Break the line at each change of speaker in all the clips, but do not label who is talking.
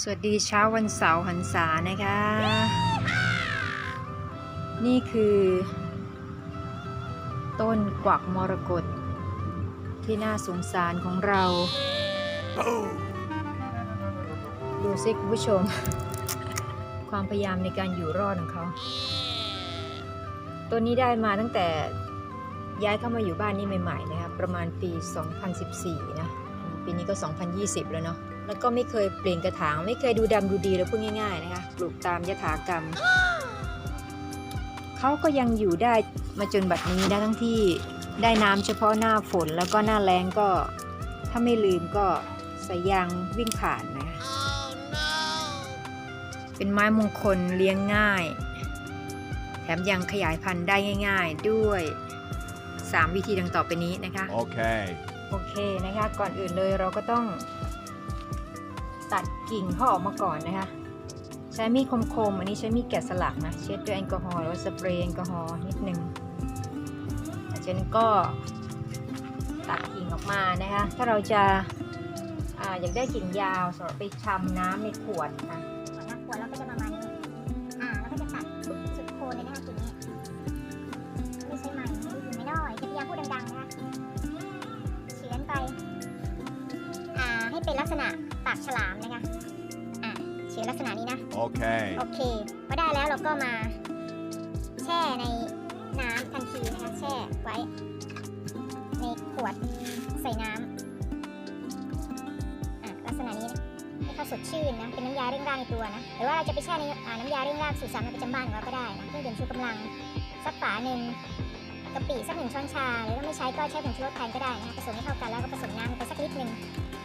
สวัสดีเช้าวันเสาร์หันษานะคะ นี่คือ ต้นกวักมรกตที่น่าสงสารของเรา ดูสิคุณผู้ชม ความพยายามในการอยู่รอดของเขาต้นนี้ได้มาตั้งแต่ย้ายเข้ามาอยู่บ้านนี่ใหม่ๆนะครับ ประมาณปี 2014 นะ ปีนี้ก็ 2020 แล้วเนาะแล้วก็ไม่เคยเปลี่ยนกระถาง ไม่เคยดูดำดูดีแล้วพูดง่ายๆนะคะปลูกตามยถากรรมเขาก็ยังอยู่ได้มาจนบัดนี้นะทั้งที่ได้น้ำเฉพาะหน้าฝนแล้วก็หน้าแล้งก็ ถ้าไม่ลืมก็ใส่ยางวิ่งผ่านนะคะเป็นไม้มงคลเลี้ยงง่าย แถมยังขยายพันธุ์ได้ง่าย ๆด้วย 3 วิธีดังต่อไปนี้นะคะ
Okay.
โอเคนะคะ ก่อนอื่นเลยเราก็ต้อง ตัดกิ่งเขาออกมาก่อนนะคะ ใช้มีดคมๆ อันนี้ใช้มีดแกะสลักนะ เช็ดด้วยแอลกอฮอล์หรือว่าสเปรย์แอลกอฮอล์นิดนึงจากนั้นก็ตัดกิ่งออกมานะคะ ถ้าเราจะอาอยากได้กิ่งยาวสำหรับไปชำน้ำในขวดนะ
ก่อนนะขวดเราก็จะ เป็นลักษณะปากฉลามนะคะอ่าเฉือนลักษณะนี้นะ
Okay.
โอเคพอได้แล้วเราก็มาแช่ในน้ำทันทีนะคะแช่ไว้ ในขวดใส่น้ำอะลักษณะนี้นะให้เขาสดชื่นนะเป็นน้ำยาเร่งร่างในตัวนะหรือว่าเราจะไปแช่ในอ่าน้ำยาเร่งร่างสูตรสามัญประจำบ้านของเราก็ได้นะเครื่องดื่มชูกำลังสักฝาหนึ่ง กะปิสักหนึ่งช้อนชาหรือถ้าไม่ใช้ก็ใช้ผงชูรสแทนก็ได้นะผสมให้เข้ากันแล้วก็ผสมน้ำไปสักนิดหนึ่ง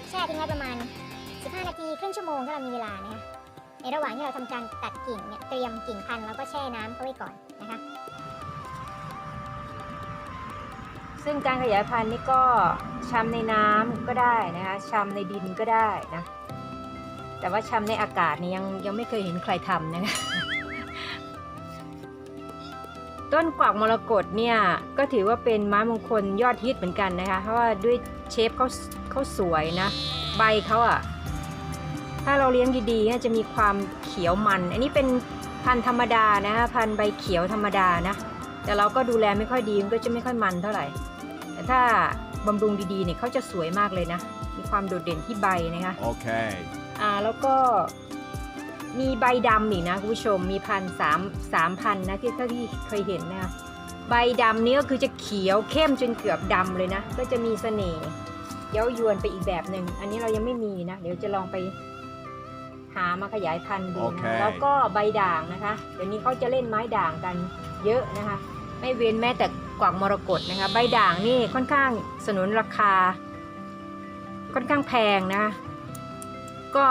แช่ทิ้งไว้ประมาณ 15 นาทีครึ่งชั่วโมงถ้าเรามีเวลานะคะในระหว่างที่เราทำการตัดกิ่งเนี่ยเตรียมกิ่งพันธุ์แล้วก็แช่น้ำเข้าไว้ก่อนนะคะ
ซึ่งการขยายพันธุ์นี่ก็ชำในน้ำก็ได้นะคะชำในดินก็ได้นะแต่ว่าชำในอากาศนี่ยังยังไม่เคยเห็นใครทำนะคะ ต้นกวักมรกตเนี่ยก็ถือว่าเป็นไม้มงคลยอดฮิตเหมือนกันนะคะ เพราะว่าด้วยเชฟเขาเขาสวยนะ ใบเขาอะถ้าเราเลี้ยงดีๆเนี่ยจะมีความเขียวมัน อันนี้เป็นพันธุ์ธรรมดานะคะพันธุ์ใบเขียวธรรมดานะ แต่เราก็ดูแลไม่ค่อยดีมันก็จะไม่ค่อยมันเท่าไหร่ แต่ถ้าบำรุงดีๆเนี่ยเขาจะสวยมากเลยนะ มีความโดดเด่นที่ใบนะคะ
Okay.
อ่าแล้วก็ มีใบดำอีกนะคุณผู้ชมมีพันสามสามพันนะที่เท่าที่เคยเห็นนะคะใบดำนี้ก็คือจะเขียวเข้มจนเกือบดำเลยนะ ก็จะมีเสน่ห์เย้ายวนไปอีกแบบหนึ่งอันนี้เรายังไม่มีนะ เดี๋ยวจะลองไปหามาขยายพันธุ์ดู
โอเค
นะแล้วก็ใบด่างนะคะ เดี๋ยวนี้เขาจะเล่นไม้ด่างกันเยอะนะคะ ไม่เว้นแม้แต่กวักมรกตนะคะ ใบด่างนี่ค่อนข้างสนุนราคา ค่อนข้างแพงนะคะก็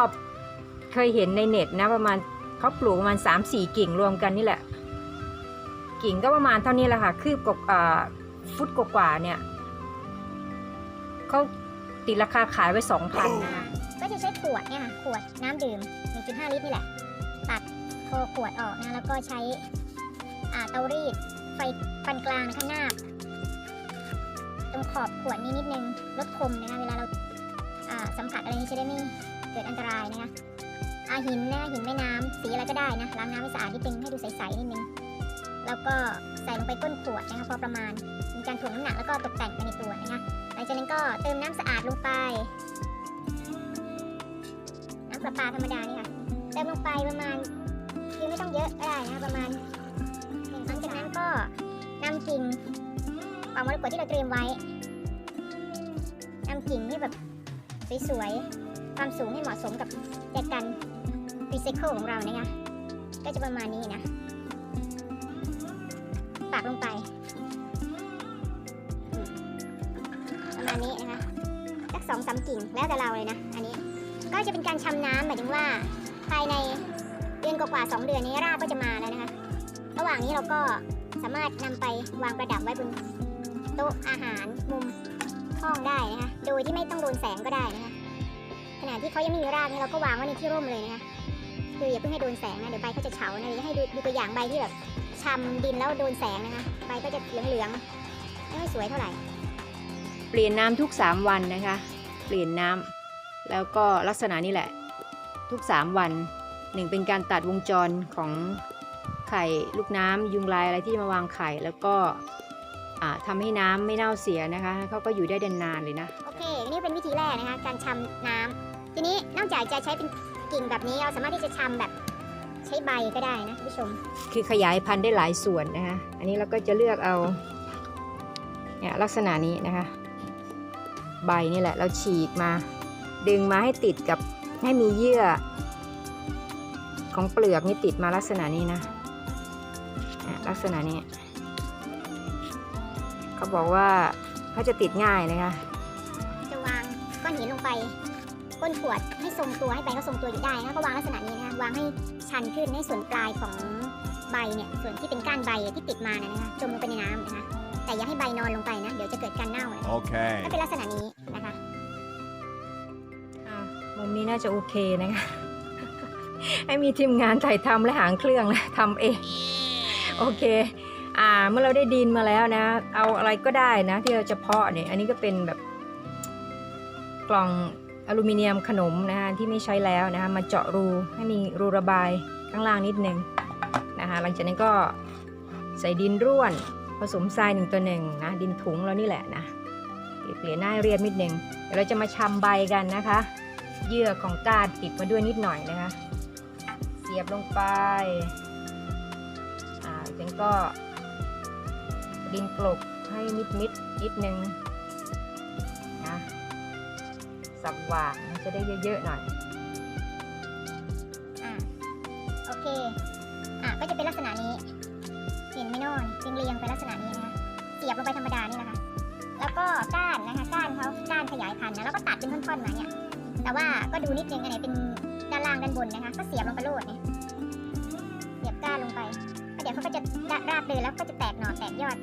เคยเห็นในเน็ตนะประมาณเขาปลูกประมาณ 3-4 กิ่งรวมกันนี่แหละ กิ่งก็ประมาณเท่านี้แหละค่ะ คืบกว่าฟุตกว่าเนี่ยเขาติดราคาขายไว้ 2,000นะคะ
ก็จะใช้ขวดเนี่ยค่ะขวดน้ำดื่ม 1.5 ลิตรนี่แหละ ตัดโคอขวดออกนะแล้วก็ใช้เตารีด ไฟปานกลางนะคะนาตรงขอบขวดนี้นิดนึงลดคมนะคะเวลาเราสัมผัสอะไรนี้จะได้ไม่เกิดอันตรายนะคะ อาหินนะหินแม่น้ำสีอะไรก็ได้นะล้างน้ำให้สะอาดนิดนึงให้ดูใสๆนิดนึงแล้วก็ใส่ลงไปก้นขวดนะคะพอประมาณ มีการถ่วงน้ำหนักแล้วก็ตกแต่งไปในตัวนะคะหลังจากนั้นก็เติมน้ำสะอาดลงไป น้ำประปาธรรมดานี่ค่ะเติมลงไปประมาณคือไม่ต้องเยอะก็ได้นะประมาณหนึ่งหลังจากนั้นก็นำกิ่งปอกมรกตที่เราเตรียมไว้นำกิ่งที่แบบสวยๆความสูงให้เหมาะสมกับแจกัน รีไซเคิลของเรานะคะก็จะประมาณนี้นะปากลงไป ประมาณนี้นะคะสักสองสามกิ่งแล้วแต่เราเลยนะ อันนี้ก็จะเป็นการชำน้ำหมายถึงว่าภายในเดือนกว่าๆสองเดือนนี้รากก็จะมาแล้วนะคะ ระหว่างนี้เราก็สามารถนำไปวางประดับไว้บนโต๊ะอาหารมุมห้องได้นะคะ โดยที่ไม่ต้องโดนแสงก็ได้นะคะขณะที่เขายังไม่มีรากนี่เราก็วางไว้ในที่ร่มเลยนะคะ คืออย่าเพิ่งให้โดนแสงนะเดี๋ยวใบเขาจะเฉานะเดี๋ยวจะให้ดูดูตัวอย่างใบที่แบบชำดินแล้วโดนแสงนะคะใบก็จะเหลืองๆไม่ค่อยสวยเท่าไหร่
เปลี่ยนน้ำทุก 3 วันนะคะ เปลี่ยนน้แล้วก็ลักษณะนี้แหละทุก 3 วันหนึ่งเป็นการตัดวงจรของไข่ลูกน้ำยุงลายอะไรที่มาวางไข่แล้วก็อ่าทำให้น้ำไม่เน่าเสียนะคะเขาก็อยู่ได้นานๆเลยนะ
โอเค นี่เป็นวิธีแรกนะคะ การชำน้ำทีนี้นอกจากจะใช้เป็น กิ่งแบบนี้เราสามารถที่จะชำแบบใช้ใบก็ได้นะคุณผู้ชม
คือขยายพันธุ์ได้หลายส่วนนะคะ อันนี้เราก็จะเลือกเอาเนี่ยลักษณะนี้นะคะ ใบนี่แหละเราฉีกมา ดึงมาให้ติดกับให้มีเยื่อ ของเปลือกนี่ติดมาลักษณะนี้นะอะลักษณะนี้ เขาบอกว่าเขาจะติดง่ายนะคะ
จะวางก้อนหินลงไป ก้นขวดให้ทรงตัวให้ใบเขาทรงตัวอยู่ได้นะก็วางลักษณะนี้นะคะวางให้ชันขึ้นให้ส่วนปลายของใบเนี่ยส่วนที่เป็นก้านใบที่ติดมานะนะคะจมลงไปในน้ำนะคะแต่อย่าให้ใบนอนลงไปนะ เดี๋ยวจะเกิดการเน่านะ
Okay.
ก็เป็นลักษณะนี้นะคะ
อะมุมนี้น่าจะโอเคนะคะ ให้มีทีมงานถ่ายทำและหางเครื่องนะทำเอง โอเคอ่าเมื่อเราได้ดินมาแล้วนะ เอาอะไรก็ได้นะ ที่เราจะเพาะเนี่ย อันนี้ก็เป็นแบบกล่อง อลูมิเนียมขนมนะคะที่ไม่ใช้แล้วนะคะมาเจาะรูให้มีรูระบายข้างล่างนิดนึงนะคะหลังจากนั้นก็ใส่ดินร่วนผสมทรายหนึ่งตัวหนึ่งนะดินถุงแล้วนี่แหละนะเกลี่ยนหน้าเรียบนิดนึงเดี๋ยวเราจะมาชำใบกันนะคะ เยื่อของกานติดมาด้วยนิดหน่อยนะคะ เสียบลงไปอ่าจากนั้นก็ดินกลบให้มิดมิดนิดนึง สับหว่างมันจะได้เยอะๆหน่อย
อ่าโอเค อะก็จะเป็นลักษณะนี้ เห็นไหมโน่นเรียงๆไปลักษณะนี้นะคะ เสียบลงไปธรรมดานี่นะคะ แล้วก็ก้านนะคะ ก้านเขาก้านขยายพันธุ์นะแล้วก็ตัดเป็นท่อนๆมาเนี่ย แต่ว่าก็ดูนิดนึงอันไหนเป็นด้านล่างด้านบนนะคะ ก็เสียบลงไปโลดเนี่ยเสียบก้านลงไปแล้วเดี๋ยวเขาก็จะราบเดินแล้วก็จะแตกหน่อแตกยอด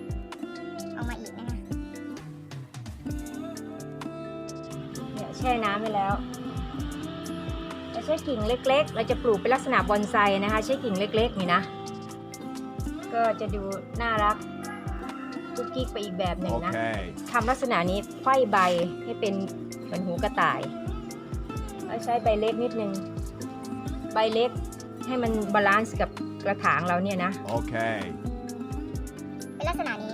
ออกมาอีกนะ
แช่น้ำไปแล้วเราใช้กิ่งเล็ก ๆ เราจะปลูกเป็นลักษณะบอนไซนะคะ ใช้กิ่งเล็ก ๆ นี่นะ ก็จะดูน่ารักกุ๊กกิ๊กไปอีกแบบหนึ่งนะ
Okay.
ทำลักษณะนี้ไขว้ใบให้เป็นเหมือนหูกระต่ายแล้วใช้ใบเล็กนิดนึง ใบเล็กให้มันบาลานซ์กับกระถางเราเนี่ยนะ
Okay.
เป็นลักษณะนี้